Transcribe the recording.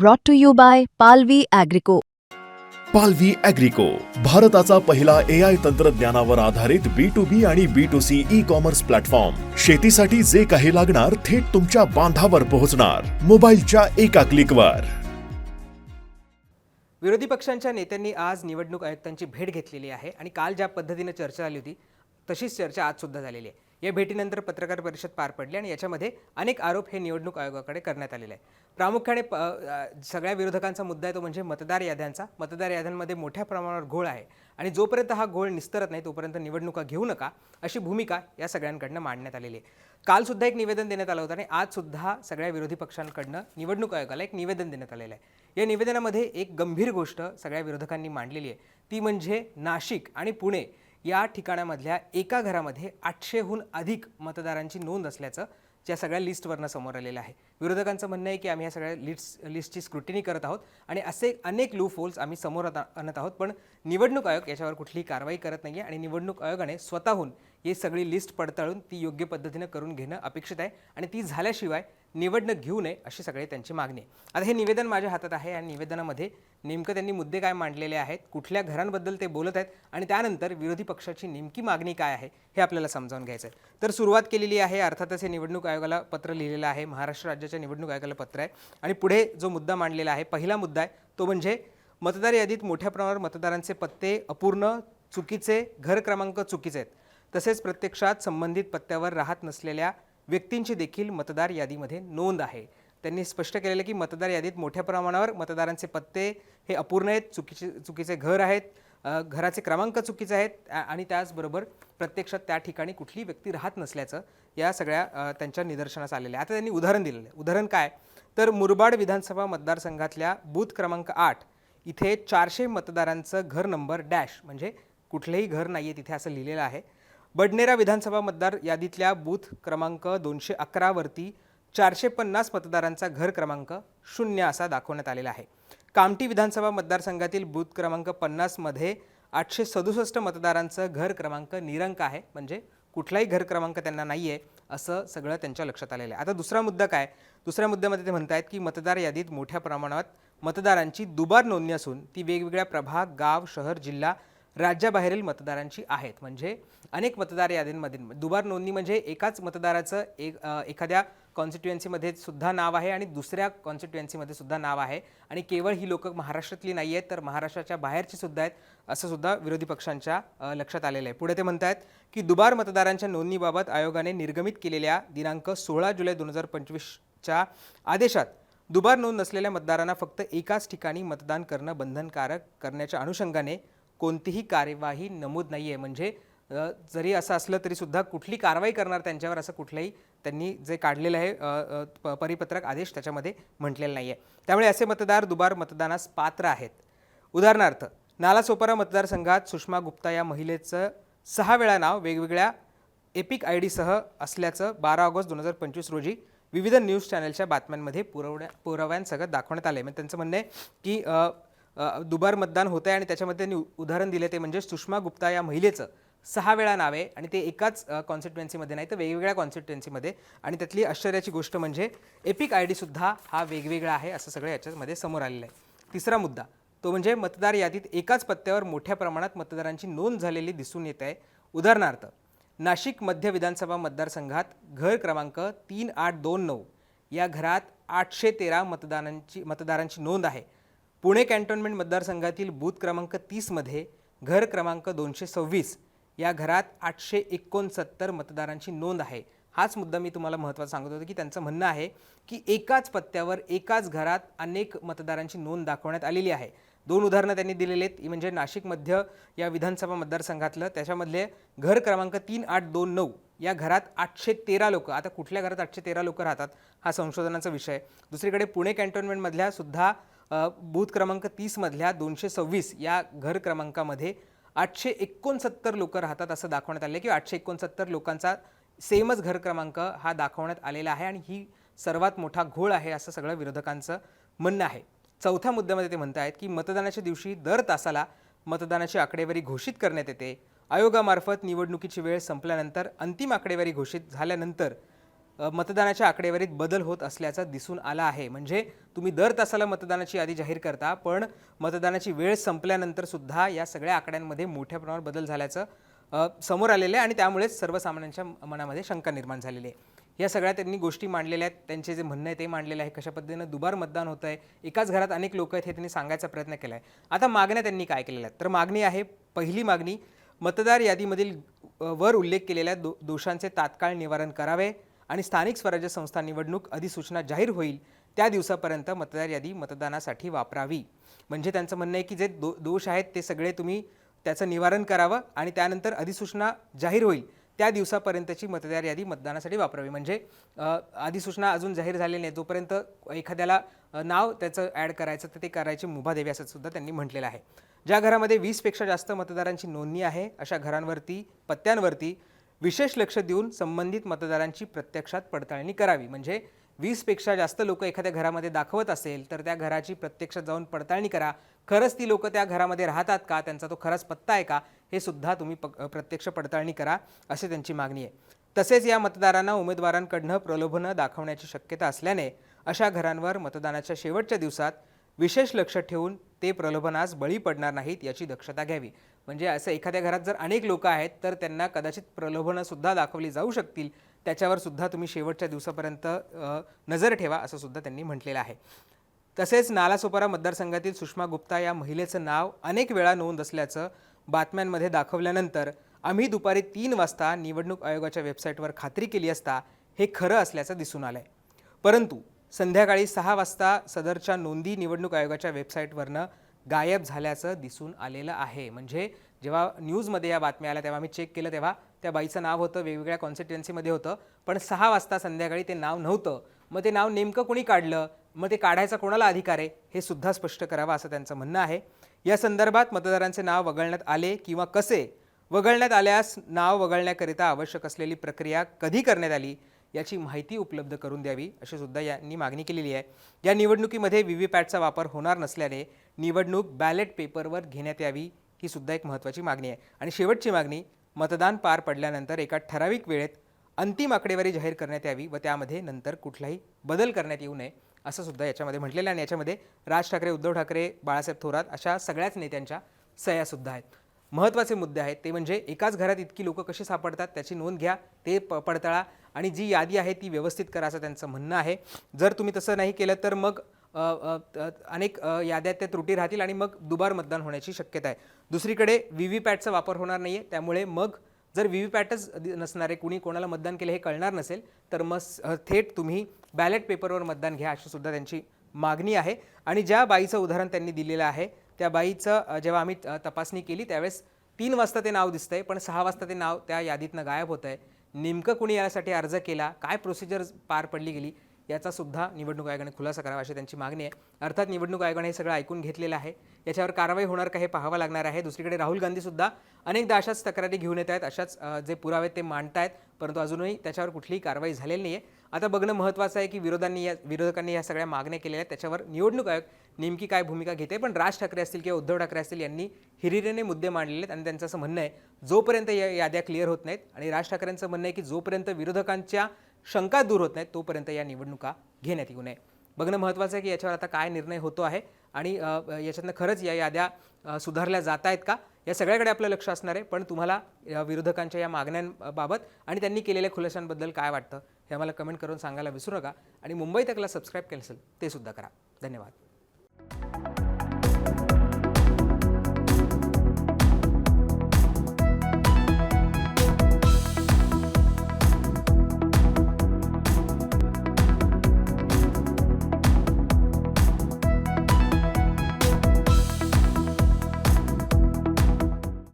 brought to you by Palvi Agrico. पालवी अॅग्रिको भारताचा पहिला ए आय तंत्रज्ञानावर आधारित बी टू बी आणि B to C E commerce platform शेतीसाठी जे काही लागणार थेट तुमच्या बांधावर पोहोचणार. मोबाईलच्या एका क्लिकवर विरोधी पक्षांच्या नेत्यांनी आज निवडणूक आयुक्तांची भेट घेतलेली आहे आणि काल ज्या पद्धतीने चर्चा झाली होती तशीच चर्चा आज सुद्धा झालेली आहे. या भेटीनंतर पत्रकार परिषद पार पडली आणि याच्यामध्ये अनेक आरोप हे निवडणूक आयोगाकडे करण्यात आलेले आहे प्रामुख्याने प- सगळ्या विरोधकांचा मुद्दा आहे तो म्हणजे मतदार याद्यांचा. मतदार याद्यांमध्ये मोठ्या प्रमाणावर घोळ आहे आणि जोपर्यंत हा घोळ निस्तरत नाही तोपर्यंत निवडणुका घेऊ नका अशी भूमिका या सगळ्यांकडनं मांडण्यात आलेली आहे. कालसुद्धा एक निवेदन देण्यात आलं होतं आणि आजसुद्धा सगळ्या विरोधी पक्षांकडनं निवडणूक आयोगाला एक निवेदन देण्यात आलेलं आहे. या निवेदनामध्ये एक गंभीर गोष्ट सगळ्या विरोधकांनी मांडलेली आहे. ती म्हणजे नाशिक आणि पुणे या ठिकाणामधल्या एका घरामध्ये आठशेहून अधिक मतदारांची नोंद असल्याचं ज्या सगळ्या लिस्टवरनं समोर आलेलं आहे. विरोधकांचं म्हणणं आहे की आम्ही या सगळ्या लिस्ट लिस्टची स्क्रुटिनी करत आहोत आणि असे अनेक लूफ होल्स आम्ही समोर आता- आणत आहोत. पण निवडणूक आयोग याच्यावर कुठलीही कारवाई करत नाही आहे आणि निवडणूक आयोगाने स्वतःहून ही सगळी लिस्ट पडताळून ती योग्य पद्धतीनं करून घेणं अपेक्षित आहे आणि ती झाल्याशिवाय निवडणूक घेऊ नये अशी सगळी त्यांची मागणी आहे. आता हे निवेदन माझ्या हातात आहे आणि निवेदनामध्ये नेमकं त्यांनी मुद्दे काय मांडलेले आहेत कुठल्या घरांबद्दल ते बोलत आहेत आणि त्यानंतर विरोधी पक्षाची नेमकी मागणी काय आहे हे आपल्याला समजावून घ्यायचं आहे. तर सुरुवात केलेली आहे अर्थातच हे निवडणूक आयोगाला पत्र लिहिलेलं आहे महाराष्ट्र राज्याच्या निवडणूक आयोगाला पत्र आहे आणि पुढे जो मुद्दा मांडलेला आहे पहिला मुद्दा आहे तो म्हणजे मतदार यादीत मोठ्या प्रमाणावर मतदारांचे पत्ते अपूर्ण चुकीचे घर क्रमांक चुकीचे आहेत. तसेच प्रत्यक्षात संबंधित पत्त्यावर राहत नसलेल्या व्यक्तींची देखील मतदार यादीमध्ये नोंद आहे. त्यांनी स्पष्ट केलेलं की मतदार यादीत मोठ्या प्रमाणावर मतदारांचे पत्ते हे अपूर्ण आहेत चुकीचे चुकीचे घर आहेत घराचे क्रमांक चुकीचे आहेत आणि त्याचबरोबर प्रत्यक्षात त्या ठिकाणी कुठली व्यक्ती राहत नसल्याचं या सगळ्या त्यांच्या निदर्शनास आलेलं आहे आता त्यांनी उदाहरण दिलेलं आहे. उदाहरण काय? तर मुरबाड विधानसभा मतदारसंघातल्या बूथ क्रमांक आठ इथे चारशे मतदारांचं घर नंबर डॅश म्हणजे कुठलंही घर नाही आहे तिथे असं लिहिलेलं आहे. बडनेरा विधानसभा मतदार यादीतल्या बूथ क्रमांक दोनशे अकरावरती चारशे पन्नास मतदारांचा घर क्रमांक शून्य असा दाखवण्यात आलेला आहे. कामठी विधानसभा मतदारसंघातील बूथ क्रमांक पन्नासमध्ये आठशे सदुसष्ट मतदारांचं घर क्रमांक निरंक आहे. म्हणजे कुठलाही घर क्रमांक त्यांना नाही आहे असं सगळं त्यांच्या लक्षात आलेलं आहे. आता दुसरा मुद्दा काय? दुसऱ्या मुद्द्यामध्ये ते म्हणतायत की मतदार यादीत मोठ्या प्रमाणात मतदारांची दुबार नोंदणी असून ती वेगवेगळ्या प्रभाग गाव शहर जिल्हा राज्याबाहेरील मतदारांची आहेत. म्हणजे अनेक मतदार यादींमध्ये दुबार नोंदणी म्हणजे एकाच मतदाराचं एक एखाद्या कॉन्स्टिट्युएन्सीमध्ये सुद्धा नाव आहे आणि दुसऱ्या कॉन्स्टिट्युएन्सीमध्ये सुद्धा नाव आहे. आणि केवळ ही लोकं महाराष्ट्रातली नाही आहेत तर महाराष्ट्राच्या बाहेरची सुद्धा आहेत असं सुद्धा विरोधी पक्षांच्या लक्षात आलेलं आहे. पुढे ते म्हणत आहेत की दुबार मतदारांच्या नोंदणीबाबत आयोगाने निर्गमित केलेल्या दिनांक सोळा जुलै दोन हजार पंचवीसच्या आदेशात दुबार नोंद नसलेल्या मतदारांना फक्त एकाच ठिकाणी मतदान करणं बंधनकारक करण्याच्या अनुषंगाने कोणतीही कार्यवाही नमूद नाही आहे म्हणजे जरी असं असलं तरी सुद्धा कुठली कारवाई करणार त्यांच्यावर असं कुठलंही त्यांनी जे काढलेलं आहे प- परिपत्रक आदेश त्याच्यामध्ये म्हटलेलं नाही आहे त्यामुळे असे मतदार दुबार मतदानास पात्र आहेत. उदाहरणार्थ नालासोपारा मतदारसंघात सुषमा गुप्ता या महिलेचं सहा वेळा नाव वेगवेगळ्या एपिक आय डीसह असल्याचं बारा ऑगस्ट दोन हजार पंचवीस रोजी विविध न्यूज चॅनलच्या बातम्यांमध्ये पुरवण्या पुराव्यांसह दाखवण्यात आले म्हणजे त्यांचं म्हणणं आहे की दुबार मतदान होतं आहे आणि त्याच्यामध्ये त्यांनी उदाहरण दिले ते म्हणजे सुषमा गुप्ता या महिलेचं सहा वेळा नाव आहे आणि ते एकाच कॉन्स्टिट्युएन्सीमध्ये नाही तर वेगवेगळ्या कॉन्स्टिट्युएन्सीमध्ये आणि त्यातली आश्चर्याची गोष्ट म्हणजे एपिक आय डीसुद्धा हा वेगवेगळा आहे असं सगळं याच्यामध्ये समोर आलेलं आहे. तिसरा मुद्दा तो म्हणजे मतदार यादीत एकाच पत्त्यावर मोठ्या प्रमाणात मतदारांची नोंद झालेली दिसून येत आहे. उदाहरणार्थ नाशिक मध्य विधानसभा मतदारसंघात घर क्रमांक तीन आठ दोन नऊ या घरात आठशे तेरा मतदारांची मतदारांची नोंद आहे. पुणे कॅन्टोन्मेंट मतदारसंघातील बूथ क्रमांक तीसमध्ये घर क्रमांक दोनशे सव्वीस या घरात आठशे एकोणसत्तर मतदारांची नोंद आहे. हाच मुद्दा मी तुम्हाला महत्त्वाचा सांगत होतो की त्यांचं म्हणणं आहे की एकाच पत्त्यावर एकाच घरात अनेक मतदारांची नोंद दाखवण्यात आलेली आहे. दोन उदाहरणं त्यांनी दिलेली आहेत. म्हणजे नाशिक मध्य या विधानसभा मतदारसंघातलं त्याच्यामधले घर क्रमांक तीन आठ दोन नऊ या घरात आठशे तेरा लोक आता कुठल्या घरात आठशे तेरा लोक राहतात हा संशोधनाचा विषय दुसरीकडे पुणे कॅन्टोन्मेंटमधल्या सुद्धा बूथ क्रमांक तीसमधल्या दोनशे सव्वीस या घर क्रमांकामध्ये आठशे एकोणसत्तर लोक राहतात असं दाखवण्यात आलं आहे किंवा आठशे एकोणसत्तर लोकांचा सेमच घर क्रमांक हा दाखवण्यात आलेला आहे आणि ही सर्वात मोठा घोळ आहे असं सगळं विरोधकांचं म्हणणं आहे. चौथ्या मुद्द्यामध्ये ते म्हणत आहेत की मतदानाच्या दिवशी दर तासाला मतदानाची आकडेवारी घोषित करण्यात येते. आयोगामार्फत निवडणुकीची वेळ संपल्यानंतर अंतिम आकडेवारी घोषित झाल्यानंतर मतदानाच्या आकडेवारीत बदल होत असल्याचा दिसून आला आहे. म्हणजे तुम्ही दर तासाला मतदानाची यादी जाहीर करता पण मतदानाची वेळ संपल्यानंतर सुद्धा या सगळ्या आकड्यांमध्ये मोठ्या प्रमाणावर बदल झाल्याचं समोर आलेलं आहे आणि त्यामुळेच सर्वसामान्यांच्या मनामध्ये शंका निर्माण झालेली आहे. या सगळ्या त्यांनी गोष्टी मांडलेल्या आहेत. त्यांचे जे म्हणणं आहे ते मांडलेलं आहे. कशा पद्धतीनं दुबार मतदान होतं आहे? एकाच घरात अनेक लोक आहेत हे त्यांनी सांगायचा प्रयत्न केला आहे. आता मागण्या त्यांनी काय केलेल्या आहेत? तर मागणी आहे पहिली मागणी मतदार यादीमधील वर उल्लेख केलेल्या दो दोषांचे तात्काळ निवारण करावे. आणि स्थानिक स्वराज्य संस्था निवडणूक अधिसूचना जाहीर होईल त्या दिवसापर्यंत मतदार यादी मतदानासाठी वापरावी. म्हणजे त्यांचं म्हणणं आहे की जे दो दोष आहेत ते सगळे तुम्ही त्याचं निवारण करावं आणि त्यानंतर अधिसूचना जाहीर होईल त्या दिवसापर्यंतची मतदार यादी मतदानासाठी वापरावी. म्हणजे अधिसूचना अजून जाहीर झालेली नाही. जोपर्यंत एखाद्याला नाव त्याचं ॲड करायचं तर ते करायची मुभा द्यावी असं सुद्धा त्यांनी म्हटलेलं आहे. ज्या घरामध्ये वीसपेक्षा जास्त मतदारांची नोंदणी आहे अशा घरांवरती पत्त्यांवरती विशेष लक्ष देऊन संबंधित मतदारांची प्रत्यक्षात पडताळणी करावी. म्हणजे वीसपेक्षा जास्त लोक एखाद्या घरामध्ये दाखवत असेल तर त्या घराची प्रत्यक्षात जाऊन पडताळणी करा. खरंच ती लोक त्या घरामध्ये राहतात का? त्यांचा तो खराच पत्ता आहे का? हे सुद्धा तुम्ही प प्रत्यक्ष पडताळणी करा अशी त्यांची मागणी आहे. तसेच या मतदारांना उमेदवारांकडनं प्रलोभनं दाखवण्याची शक्यता असल्याने अशा घरांवर मतदानाच्या शेवटच्या दिवसात विशेष लक्ष ठेवून ते प्रलोभनास बळी पडणार नाहीत याची दक्षता घ्यावी. म्हणजे असं एखाद्या घरात जर अनेक लोक आहेत तर त्यांना कदाचित प्रलोभनंसुद्धा दाखवली जाऊ शकतील. त्याच्यावर सुद्धा तुम्ही शेवटच्या दिवसापर्यंत नजर ठेवा असं सुद्धा त्यांनी म्हटलेलं आहे. तसेच नालासोपारा मतदारसंघातील सुषमा गुप्ता या महिलेचं नाव अनेक वेळा नोंद असल्याचं बातम्यांमध्ये दाखवल्यानंतर आम्ही दुपारी तीन वाजता निवडणूक आयोगाच्या वेबसाईटवर खात्री केली असता हे खरं असल्याचं दिसून आलंय. परंतु संध्याकाळी सहा वाजता सदरच्या नोंदी निवडणूक आयोगाच्या वेबसाईटवरनं गायब झाल्याचं दिसून आलेलं आहे. म्हणजे जेव्हा न्यूजमध्ये या बातम्या आल्या तेव्हा आम्ही चेक केलं तेव्हा त्या बाईचं नाव होतं वेगवेगळ्या कॉन्स्टिट्युएन्सीमध्ये होतं. पण सहा वाजता संध्याकाळी ते नाव नव्हतं. मग ते नाव नेमकं कोणी काढलं? मग ते काढायचा कोणाला अधिकार आहे? हे सुद्धा स्पष्ट करावं असं त्यांचं म्हणणं आहे. या संदर्भात मतदारांचे नाव वगळण्यात आले किंवा कसे? वगळण्यात आल्यास नाव वगळण्याकरिता आवश्यक असलेली प्रक्रिया कधी करण्यात आली याची माहिती उपलब्ध करून द्यावी अशी सुद्धा यांनी मागणी केलेली आहे. या निवडणुकीमध्ये व्ही व्ही पॅटचा वापर होणार नसल्याने निवडणूक बॅलेट पेपरवर घेण्यात यावी ही सुद्धा एक महत्त्वाची मागणी आहे. आणि शेवटची मागणी मतदान पार पडल्यानंतर एका ठराविक वेळेत अंतिम आकडेवारी जाहीर करण्यात यावी व त्यामध्ये नंतर कुठलाही बदल करण्यात येऊ नये असं सुद्धा याच्यामध्ये म्हटलेलं आणि याच्यामध्ये राज ठाकरे उद्धव ठाकरे बाळासाहेब थोरात अशा सगळ्याच नेत्यांच्या सह्यासुद्धा आहेत. महत्त्वाचे मुद्दे आहेत ते म्हणजे एकाच घरात इतकी लोकं कशी सापडतात त्याची नोंद घ्या ते प पडताळा आणि जी यादी आहे ती व्यवस्थित करा असं त्यांचं म्हणणं आहे. जर तुम्ही तसं नाही केलं तर मग अनेक याद्यात त्या त्रुटी राहतील आणि मग दुबार मतदान होण्याची शक्यता आहे. दुसरीकडे व्ही व्ही पॅटचा वापर होणार नाही आहे त्यामुळे मग जर व्ही व्ही पॅटच नसणारे कुणी कोणाला मतदान केलं हे कळणार नसेल तर मग थेट तुम्ही बॅलेट पेपरवर मतदान घ्या अशी सुद्धा त्यांची मागणी आहे. आणि ज्या बाईचं उदाहरण त्यांनी दिलेलं आहे त्या बाईचं जेव्हा आम्ही तपासणी केली त्यावेळेस तीन वाजता ते नाव दिसतंय पण सहा वाजता ते नाव त्या यादीतनं गायब होत आहे नेमकं कुणी यासाठी अर्ज केला? काय प्रोसिजर पार पडली गेली? याचा सुद्धा निवडणूक आयोगाने खुलासा करावा अशी त्यांची मागणी आहे. अर्थात निवडणूक आयोगाने हे सगळं ऐकून घेतलेलं आहे. याच्यावर कारवाई होणार का हे पाहावं लागणार आहे. दुसरीकडे राहुल गांधीसुद्धा अनेकदा अशाच तक्रारी घेऊन येत आहेत. अशाच जे पुरावे ते मांडतायत. परंतु अजूनही त्याच्यावर कुठलीही कारवाई झालेली नाही आहे आता बघणं महत्त्वाचं आहे की विरोधांनी या विरोधकांनी या सगळ्या मागण्या केलेल्या आहेत. त्याच्यावर निवडणूक आयोग नेमकी काय भूमिका घेते? पण राज ठाकरे असतील किंवा उद्धव ठाकरे असतील यांनी हिरिरेने मुद्दे मांडलेले आहेत. आणि त्यांचं असं म्हणणं आहे जोपर्यंत या याद्या क्लिअर होत नाहीत आणि राज ठाकरेंचं म्हणणं आहे की जोपर्यंत विरोधकांच्या शंका दूर होत नाहीत तोपर्यंत या निवडणुका घेण्यात येऊ नये. बघणं महत्त्वाचं आहे की याच्यावर आता काय निर्णय होतो आहे आणि याच्यातनं खरंच या याद्या सुधारल्या जात आहेत का? या सगळ्याकडे आपलं लक्ष असणार आहे पण तुम्हाला विरोधकांच्या या मागण्यांबाबत आणि त्यांनी केलेल्या खुलाशांबद्दल काय वाटतं हे आम्हाला कमेंट करून सांगायला विसरू नका. आणि मुंबई तकला सबस्क्राईब केलं असेल ते सुद्धा करा. धन्यवाद.